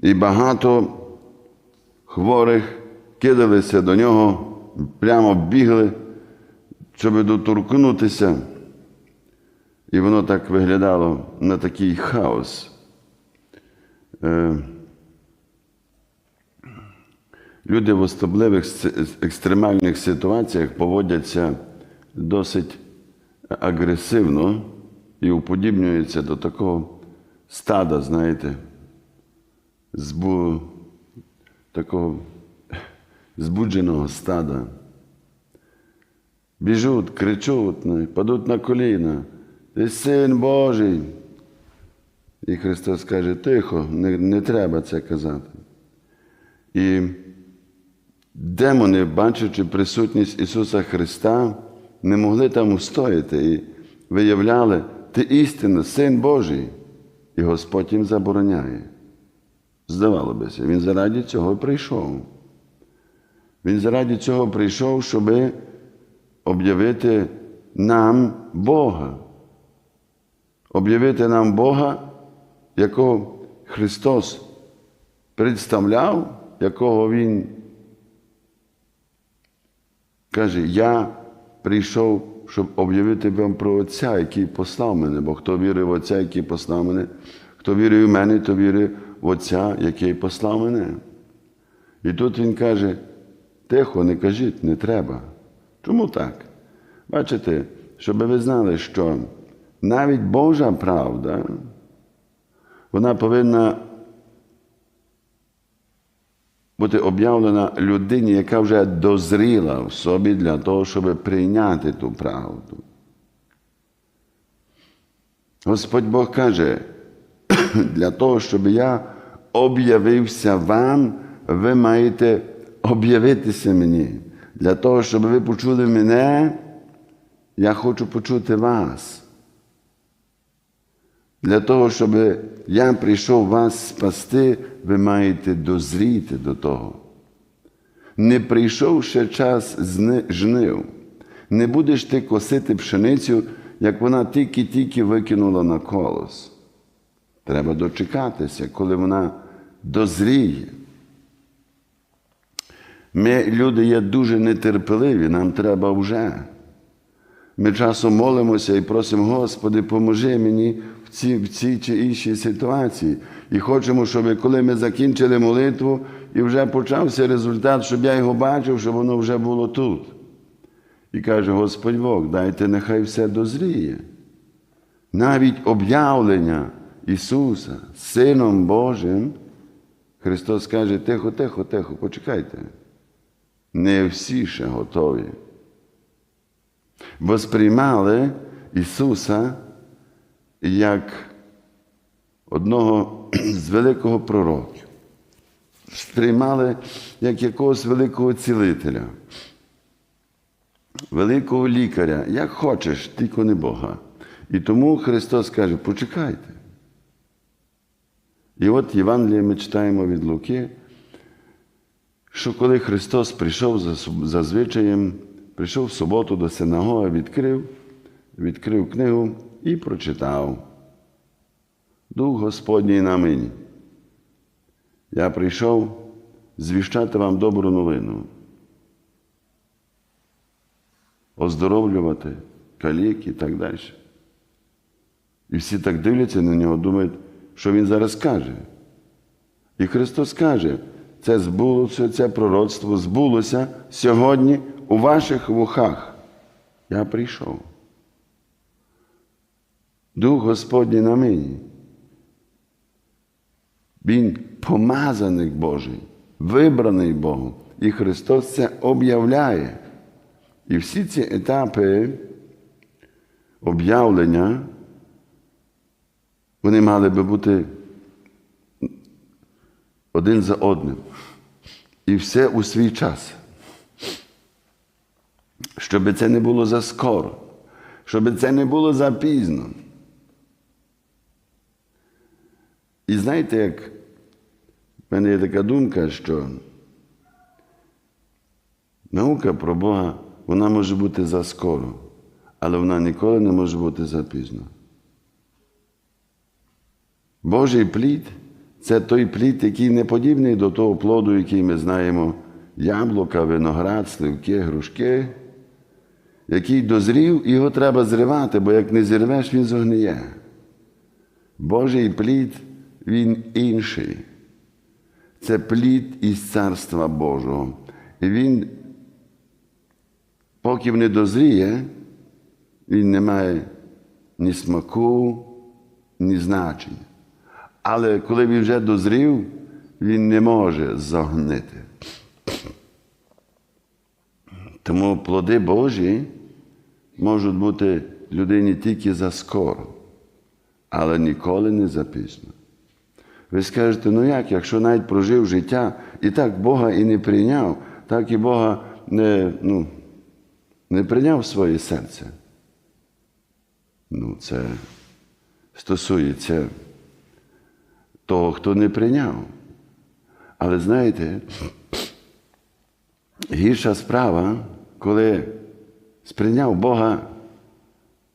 І багато хворих кидалися до нього, прямо бігли, щоб доторкнутися. І воно так виглядало на такий хаос. Е, Люди в особливих екстремальних ситуаціях поводяться досить агресивно і уподібнюються до такого стада, знаєте, збу... такого збудженого стада. Біжуть, кричуть, ну, падуть на коліна. Ти син Божий. І Христос каже, тихо, не, не треба це казати. І демони, бачачи присутність Ісуса Христа, не могли там устояти і виявляли, ти істинно, Син Божий, і Господь їм забороняє. Здавало бися, Він заради цього прийшов. Він заради цього прийшов, щоб об'явити нам Бога. Об'явити нам Бога, якого Христос представляв, якого Він каже, я прийшов, щоб об'явити вам про Отця, який послав мене, бо хто вірив в Отця, який послав мене, хто вірив в мене, то вірив в Отця, який послав мене. І тут він каже, тихо, не кажіть, не треба. Чому так? Бачите, щоб ви знали, що навіть Божа правда, вона повинна бути об'явлена людині, яка вже дозріла в собі для того, щоб прийняти ту правду. Господь Бог каже, для того, щоб я об'явився вам, ви маєте об'явитися мені. Для того, щоб ви почули мене, я хочу почути вас. Для того, щоб я прийшов вас спасти, ви маєте дозріти до того. Не прийшов ще час жнив. Не будеш ти косити пшеницю, як вона тільки-тільки викинула на колос. Треба дочекатися, коли вона дозріє. Ми, люди, є дуже нетерпеливі, нам треба вже. Ми часом молимося і просимо, Господи, поможи мені в цій, в цій чи іншій ситуації. І хочемо, щоб коли ми закінчили молитву і вже почався результат, щоб я його бачив, щоб воно вже було тут. І каже Господь Бог, дайте нехай все дозріє. Навіть об'явлення Ісуса, Сином Божим, Христос каже, тихо, тихо, тихо, почекайте. Не всі ще готові бо сприймали Ісуса як одного з великого пророків, сприймали як якогось великого цілителя, великого лікаря, як хочеш, тільки не Бога. І тому Христос каже, почекайте. І от Євангеліє ми читаємо від Луки, що коли Христос прийшов за, за звичаєм, прийшов в суботу до синагоги, відкрив, відкрив книгу і прочитав. Дух Господній на мені. Я прийшов звіщати вам добру новину, оздоровлювати калік і так далі. І всі так дивляться на нього, думають, що він зараз каже. І Христос каже, це збулося, це пророцтво збулося сьогодні у ваших вухах. Я прийшов. Дух Господній на мені. Він помазаник Божий, вибраний Богом. І Христос це об'являє. І всі ці етапи об'явлення, вони мали би бути один за одним. І все у свій час. Щоб це не було заскоро, щоб це не було запізно. І знаєте, як в мене є така думка, що наука про Бога, вона може бути заскоро, але вона ніколи не може бути запізно. Божий плід це той плід, який не подібний до того плоду, який ми знаємо: яблука, виноград, сливки, грушки, який дозрів, його треба зривати, бо як не зірвеш, він зогниє. Божий плід, він інший. Це плід із Царства Божого. І він, поки не дозріє, він не має ні смаку, ні значення. Але коли він вже дозрів, він не може загнити. Тому плоди Божі можуть бути людині тільки заскоро, але ніколи не запізно. Ви скажете, ну як, якщо навіть прожив життя і так Бога і не прийняв, так і Бога не, ну, не прийняв своє серце. Ну, це стосується того, хто не прийняв. Але знаєте, гірша справа, коли сприйняв Бога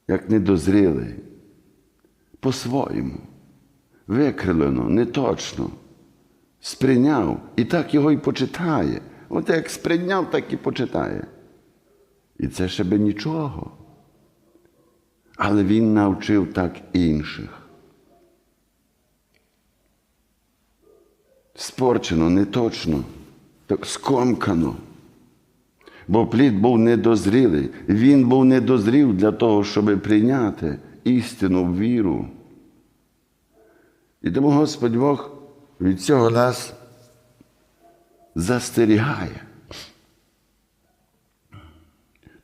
як недозрілий, по-своєму, викрилено, неточно, сприйняв і так його і почитає. От як сприйняв, так і почитає. І це ще би нічого. Але він навчив так інших. Спорчено, неточно, скомкано. Бо плід був недозрілий. Він був недозрів для того, щоб прийняти істину віру. І тому Господь Бог від цього нас застерігає.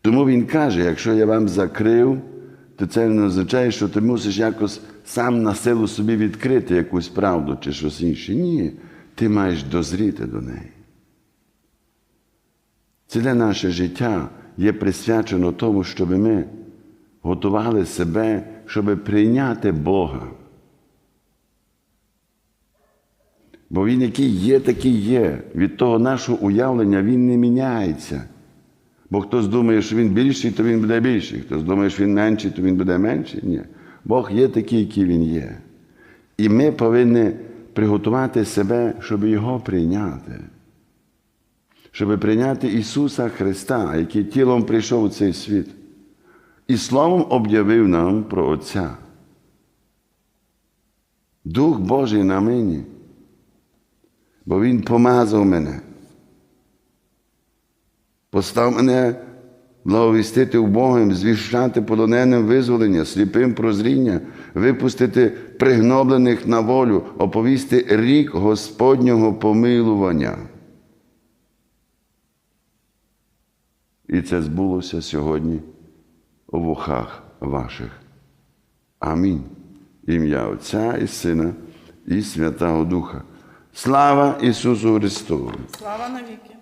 Тому Він каже, якщо я вам закрив, то це не означає, що ти мусиш якось сам на силу собі відкрити якусь правду чи щось інше. Ні, ти маєш дозріти до неї. Ціле наше життя є присвячено тому, щоб ми готували себе, щоб прийняти Бога. Бо Він, який є, такий є. Від того нашого уявлення Він не міняється. Бо хтось думає, що він більший, то він буде більший. Хтось думає, що він менший, то він буде менший. Ні. Бог є такий, який він є. І ми повинні приготувати себе, щоб Його прийняти. Щоб прийняти Ісуса Христа, який тілом прийшов у цей світ. І Словом об'явив нам про Отця. Дух Божий на мені. Бо Він помазав мене. Постав мене благовістити убогим, звіщати полоненим визволення, сліпим прозріння, випустити пригноблених на волю, оповісти рік Господнього помилування. І це збулося сьогодні у вухах ваших. Амінь. Ім'я Отця і Сина і Святого Духа. Слава Ісусу Христу! Слава навіки!